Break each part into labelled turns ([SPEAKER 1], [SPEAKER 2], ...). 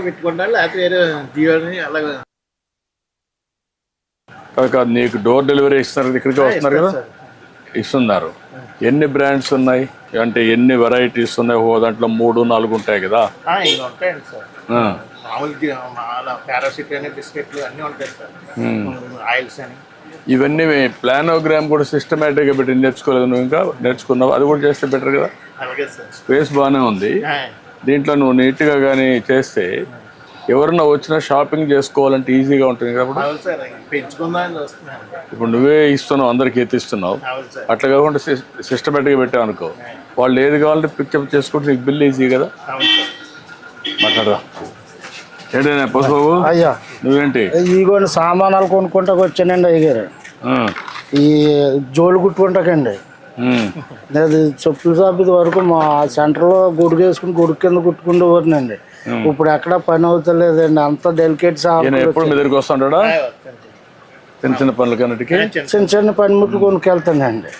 [SPEAKER 1] పెట్టుకుంటారు లేకపోతే వేరే జియోని అలాగే
[SPEAKER 2] కాదు నీకు డోర్ డెలివరీ ఇస్తున్నారు ఇక్కడికి వస్తున్నారు కదా. ఇస్తున్నారు. ఎన్ని బ్రాండ్స్ ఉన్నాయి? అంటే ఎన్ని వెరైటీస్ ఉన్నాయి? ఓ దాంట్లో మూడు నాలుగు ఉంటాయి కదా?
[SPEAKER 1] ఆ, ఇవి ఉంటాయండి సార్.
[SPEAKER 2] ఆ,
[SPEAKER 1] మామూలు జి- మామూలు పారాసిట్ అని బిస్కెట్లు అన్నీ ఉంటాయి సార్. ఆయిల్స్ అని.
[SPEAKER 2] ఇవన్నీ ప్లానోగ్రామ్ కూడా సిస్టమేటిక్గా పెట్టి నేర్చుకోలేదు నువ్వు ఇంకా? నేర్చుకున్నావు? అది కూడా చేస్తే బెటర్ కదా? స్పేస్ బాగానే ఉంది. దీంట్లో నువ్వు నీట్గా కానీ చేస్తే ఎవరన్నా వచ్చినా షాపింగ్ చేసుకోవాలంటే ఈజీగా ఉంటుంది కాబట్టి ఇప్పుడు నువ్వే ఇస్తున్నావు అందరికి ఎత్తిస్తున్నావు. అట్లా కాకుండా సిస్టమేటిక్గా పెట్టావు అనుకో. వాళ్ళు ఏది కావాలంటే పిక్చప్ చేసుకుంటే నీకు బిల్ ఈజీ కదా? మాట్లాడదా ఏంటైనా పసుబాబు
[SPEAKER 3] అయ్యా.
[SPEAKER 2] నువ్వేంటి?
[SPEAKER 3] ఇగోండి సామానాలు కొనుక్కుంటాకు వచ్చానండి అయ్యారు
[SPEAKER 2] ఆ,
[SPEAKER 3] ఈ జోలు కుట్టుకుంటాకండి. నేను చెప్పుల షాప్ ఇది వరకు మా సెంటర్లో గుడికి వేసుకుని గుడి కింద కుట్టుకుంటూవారినండి ఇప్పుడు ఎక్కడ పని అవుతలేదండి. అంత డెలికేట్ షాప్
[SPEAKER 2] ఈయన ఎప్పుడు మీ దగ్గరికి వస్తుంటాడా? చిన్న చిన్న పనులకన్నిటికీ
[SPEAKER 3] చిన్న చిన్న పనిముట్లు కొనుక్కెళ్తానండి.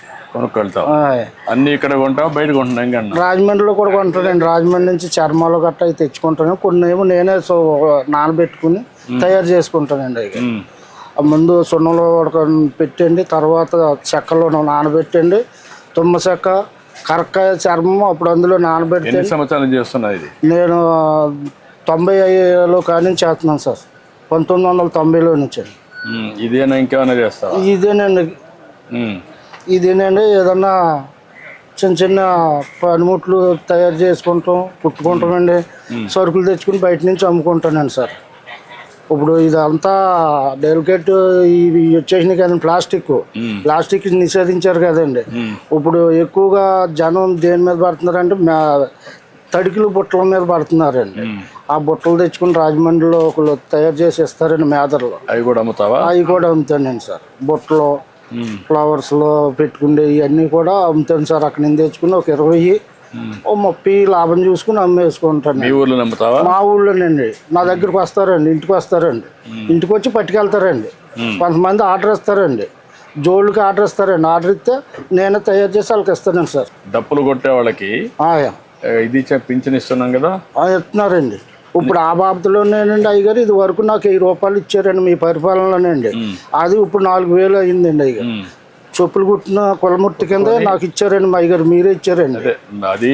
[SPEAKER 2] అన్ని ఇక్కడ కొంటావు? బయట ఇంకన్నా
[SPEAKER 3] రాజమండ్రిలో కూడా కొంటానండి. రాజమండ్రి నుంచి చర్మాలు గట్ట అవి తెచ్చుకుంటాను. కొన్ని ఏమో నేనే సో నానబెట్టుకుని తయారు చేసుకుంటానండి అవి. ముందు సున్నంలో పెట్టండి తర్వాత చెక్కలో నానబెట్టండి తుమ్మ చెక్క కరక్కాయ చర్మం అప్పుడు అందులో
[SPEAKER 2] ఎన్ని సంవత్సరాలు చేస్తున్నావు ఇది?
[SPEAKER 3] నేను తొంభై ఐదులో కానీ చేస్తున్నాను సార్. పంతొమ్మిది వందల తొంభైలో నుంచి.
[SPEAKER 2] ఇదేనా ఇంకేమైనా చేస్తావా?
[SPEAKER 3] ఇదేనండి ఇదేనండి ఏదన్నా చిన్న చిన్న పనిముట్లు తయారు చేసుకుంటాం కుట్టుకుంటామండి. సరుకులు తెచ్చుకుని బయట నుంచి అమ్ముకుంటానండి సార్. ఇప్పుడు ఇదంతా డెలికేట్ ఇవి వచ్చేసినాయి కదండి ప్లాస్టిక్. ప్లాస్టిక్ నిషేధించారు కదండి. ఇప్పుడు ఎక్కువగా జనం దేని మీద పడుతున్నారంటే తడికిలు బుట్టల మీద పడుతున్నారండి. ఆ బుట్టలు తెచ్చుకుని రాజమండ్రిలో ఒకళ్ళు తయారు చేసి ఇస్తారండి మేదర్లో.
[SPEAKER 2] అవి కూడా అమ్ముతావా?
[SPEAKER 3] అవి కూడా అమ్ముతానండి సార్. బుట్టలు ఫ్లవర్స్లో పెట్టుకునే ఇవన్నీ కూడా అమ్ముతాను సార్. అక్కడ నుంచి తెచ్చుకుని ఒక ఇరవై ఓ ముప్పై లాభం చూసుకుని అమ్మేసుకుంటాను
[SPEAKER 2] మీ ఊర్లో అమ్ముతావా
[SPEAKER 3] మా ఊళ్ళోనండి నా దగ్గరికి వస్తారండి ఇంటికి వస్తారండి. ఇంటికి వచ్చి పట్టుకెళ్తారండి. కొంతమంది ఆర్డర్ ఇస్తారండి. జోళ్ళకి ఆర్డర్ ఇస్తారండి. ఆర్డర్ ఇస్తే నేనే తయారు చేసి వాళ్ళకి ఇస్తానండి సార్.
[SPEAKER 2] డప్పులు కొట్టే వాళ్ళకి ఇది పింఛన్ ఇస్తున్నాం కదా?
[SPEAKER 3] ఆ, ఇస్తున్నారండి. ఇప్పుడు ఆ బాబతులోనేనండి అయ్యగారు ఇది వరకు నాకు వెయ్యి రూపాయలు ఇచ్చారండి మీ పరిపాలనలోనండి. అది ఇప్పుడు నాలుగు వేలు అయిందండి అయ్యగారు. చెప్పులు కుట్టిన కులముర్తి కింద నాకు ఇచ్చారండి మా అయ్యగారు మీరే ఇచ్చారండి.
[SPEAKER 2] అదే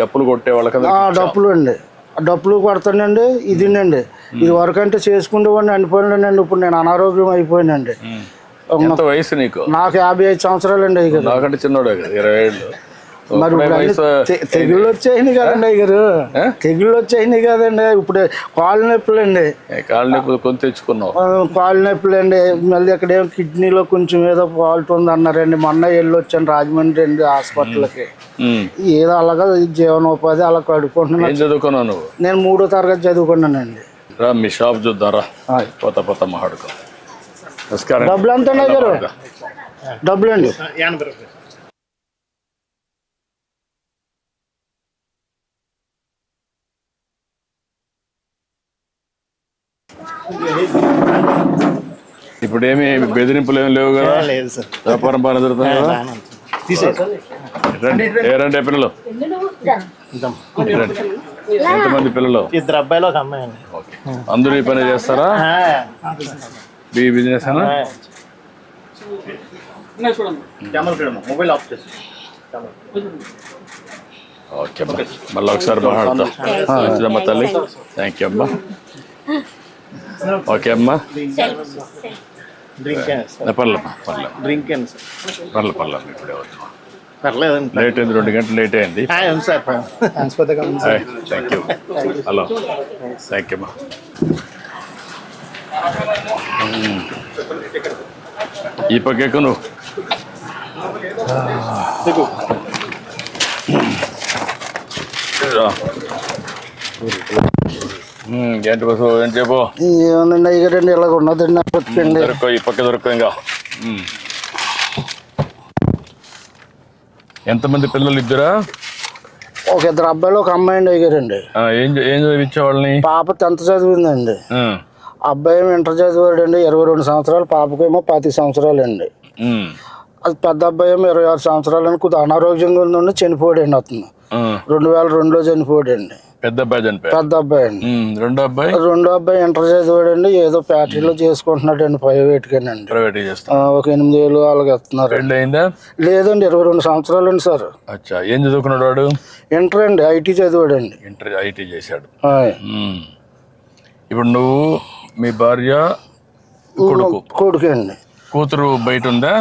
[SPEAKER 2] డప్పులు కొట్టే వాళ్ళకి
[SPEAKER 3] ఆ డప్పులు అండి. ఆ డప్పులు కొడతానండి ఇదినండి. ఇది వరకు అంటే చేసుకుంటేవాడిని అనిపోయినానండి ఇప్పుడు నేను అనారోగ్యం అయిపోయానండి.
[SPEAKER 2] వయసు నీకు?
[SPEAKER 3] నాకు యాభై ఐదు సంవత్సరాలండి అయ్యగారు.
[SPEAKER 2] నాకంటే చిన్నోడే ఇరవై ఏళ్ళు.
[SPEAKER 3] మరి తెగుళ్ళు వచ్చాయినాయి కదండి అయ్యగారు తెగుళ్ళు వచ్చాయినాయి కదండి. ఇప్పుడు కాళ్ళు నొప్పులు అండి
[SPEAKER 2] కాళ్ళ నొప్పులు కొని తెచ్చుకున్నావు.
[SPEAKER 3] ఆ, కాళ్ళు నొప్పులు అండి మళ్ళీ అక్కడేమో కిడ్నీలో కొంచెం ఏదో ఫాల్ట్ ఉంది అన్నారండి మొన్న వెళ్ళి వచ్చాను రాజమండ్రి అండి హాస్పిటల్కి. ఏదో అలాగా జీవనోపాధి అలా కడుక్కుంటున్నాను.
[SPEAKER 2] ఏం చదువుకున్నావు నువ్వు?
[SPEAKER 3] నేను మూడో తరగతి చదువుకున్నానండి.
[SPEAKER 2] రా మీ షాప్ చూద్దాం రా
[SPEAKER 3] హాయ్.
[SPEAKER 2] పోత పోత మాట్లాడుకో నమస్కారం.
[SPEAKER 3] డబ్బులు ఎంత ఉన్నాయి గారు? డబ్బులు అండి
[SPEAKER 2] ఇప్పుడు ఏమి బెదిరింపులు ఏమి లేవు కదా?
[SPEAKER 1] లేదు సార్.
[SPEAKER 2] వ్యాపారం బాగా జరుగుతుంది కదా? రండి ఏ రండి పిల్లలు? రండి. ఎంతమంది పిల్లలు?
[SPEAKER 1] ఇద్దరు అబ్బాయిలు ఒక అమ్మాయి అండి
[SPEAKER 2] ఓకే. అందరూ ఈ పని చేస్తారా? బీ బిజినెస్ అనా
[SPEAKER 1] మొబైల్ ఆఫ్ చేసి.
[SPEAKER 2] ఓకే అమ్మా మళ్ళీ ఒకసారి మాట్లాడతా. మంచిదమ్మా తల్లి. థ్యాంక్ యూ అమ్మా ఓకే అమ్మా.
[SPEAKER 1] డ్రింక్ సార్
[SPEAKER 2] పర్లేమ్మా పర్లేదు
[SPEAKER 1] డ్రింక్
[SPEAKER 2] పర్లేదు. పర్లేదు ఇప్పుడే వద్దు.
[SPEAKER 1] పర్లేదండి.
[SPEAKER 2] లేట్ అయింది రెండు గంటలు లేట్ అయింది. Thank you hello thank you అమ్మా మ్మ్. ఈ పక్క నువ్వు. రా. మ్మ్, ఏంటి బస్సు ఏం చెప్పు
[SPEAKER 3] ఏమన్నా అయ్యారండి ఇలాగ ఉన్నదండి
[SPEAKER 2] ఈ పక్క ఇంకా. ఎంతమంది పిల్లలు ఇద్దరా?
[SPEAKER 3] ఒక ఇద్దరు అబ్బాయిలు ఒక అమ్మాయి అండి అయ్యారండి
[SPEAKER 2] ఏం ఏం చదివించే వాళ్ళని
[SPEAKER 3] పాప టెన్త్ చదివిందండి. అబ్బాయి ఇంటర్ చదివాడండి ఇరవై రెండు సంవత్సరాలు పాపకేమో పది సంవత్సరాలు అండి. అది పెద్ద అబ్బాయి ఏమో ఇరవై ఆరు సంవత్సరాలు అని కొద్దిగా అనారోగ్యంగా ఉండి చనిపోయాడండి అతను. రెండు వేల రెండులో చనిపోయాడండి.
[SPEAKER 2] పెద్ద అబ్బాయి
[SPEAKER 3] పెద్ద అబ్బాయి అండి.
[SPEAKER 2] రెండో అబ్బాయి?
[SPEAKER 3] రెండో అబ్బాయి ఇంటర్ చదివాడండి ఏదో ఫ్యాక్టరీలో చేసుకుంటున్నాడండి ప్రైవేట్గానండి
[SPEAKER 2] ప్రైవేట్ చేస్తాం
[SPEAKER 3] ఆ, ఒక ఎనిమిది వేలు అలాగ ఇస్తున్నారు
[SPEAKER 2] పెళ్ళి అయిందా
[SPEAKER 3] లేదండి ఇరవై రెండు సంవత్సరాలు అండి సార్.
[SPEAKER 2] అచ్చా. ఏం చదువుకున్నాడు వాడు?
[SPEAKER 3] ఇంటర్ అండి ఐటీ చదివాడండి.
[SPEAKER 2] ఇంటర్ ఐటీ చేశాడు. ఇప్పుడు నువ్వు మీ భార్య కొడుకు?
[SPEAKER 3] కొడుకండి
[SPEAKER 2] కూతురు బయట ఉందా?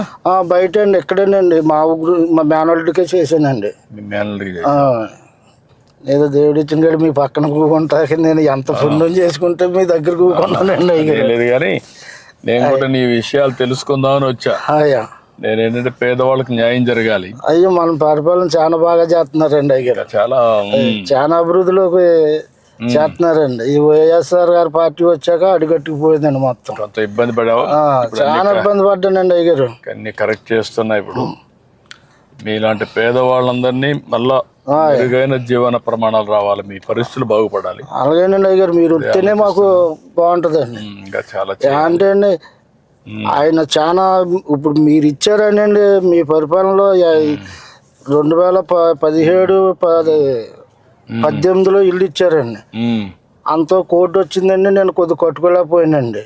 [SPEAKER 3] బయట అండి ఇక్కడేనండి మా ఊరు మా మేనల్డ్కే చేశానండి.
[SPEAKER 2] మీ మేనల్కి
[SPEAKER 3] ఆ, ఏదో దేవుడు ఇచ్చిన కాడ మీ పక్కన కూకుంటాక నేను ఎంత పుణ్యం చేసుకుంటే మీ దగ్గర కూకున్నానండి
[SPEAKER 2] లేదు కానీ నేను కూడా నీ విషయాలు తెలుసుకుందామని వచ్చా.
[SPEAKER 3] అయ్యా.
[SPEAKER 2] నేను ఏంటంటే పేదవాళ్ళకి న్యాయం జరగాలి.
[SPEAKER 3] అయ్యో మన పరిపాలన చాలా బాగా చేస్తున్నారండి అయ్యారు
[SPEAKER 2] చాలా
[SPEAKER 3] చాలా అభివృద్ధిలోకి చేస్తున్నారండి. ఈ వైఎస్ఆర్ గారి పార్టీ వచ్చాక అడుగట్టుకుపోయిందండి మొత్తం.
[SPEAKER 2] కొంత ఇబ్బంది పడావా?
[SPEAKER 3] చాలా ఇబ్బంది పడ్డానండి అయ్యారు
[SPEAKER 2] అన్ని కరెక్ట్ చేస్తున్నా ఇప్పుడు. మీలాంటి పేదవాళ్ళందరినీ మళ్ళా మెరుగైన జీవన ప్రమాణాలు రావాలి మీ పరిస్థితులు బాగుపడాలి.
[SPEAKER 3] అలాగేనండి అయ్యారు మీరు ఉంటేనే మాకు బాగుంటుందండి.
[SPEAKER 2] ఇంకా చాలా
[SPEAKER 3] అంటే అండి ఆయన చాలా ఇప్పుడు మీరు ఇచ్చారనండి మీ పరిపాలనలో రెండు వేల ప- పదిహేడు పది పద్దెనిమిదిలో ఇల్లు ఇచ్చారండి అంత కోర్టు వచ్చిందండి నేను కొద్ది కట్టుకోలేకపోయానండి.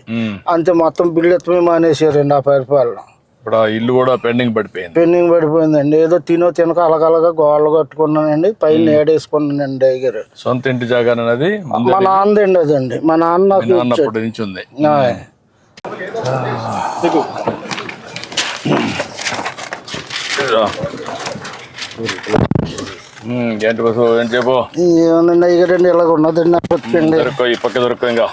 [SPEAKER 3] అంతే మొత్తం బిల్లు ఎత్తమే మానేశారండి ఆ పరిపాలన.
[SPEAKER 2] ఇప్పుడు ఆ ఇల్లు కూడా పెండింగ్ పడిపోయింది.
[SPEAKER 3] పెండింగ్ పడిపోయిందండి. ఏదో తినో తినక అలగలగా గోడలు కట్టుకున్నానండి. పైన ఏడేసుకున్నానండి అయ్యారు
[SPEAKER 2] సొంత ఇంటి జాగా అనేది
[SPEAKER 3] మా నాన్నదండి అదండి. మా నాన్న.
[SPEAKER 2] అన్నప్పటి నుంచి ఉంది.
[SPEAKER 3] ఆయ్.
[SPEAKER 2] రా. ఉమ్, ఏంటి బస్సు ఏం చెప్పు?
[SPEAKER 3] ఏమన్నా అయ్యారండి ఇలాగ ఉన్నదండి. నా బతికండి
[SPEAKER 2] ఈ పక్క దొరకో ఇంకా.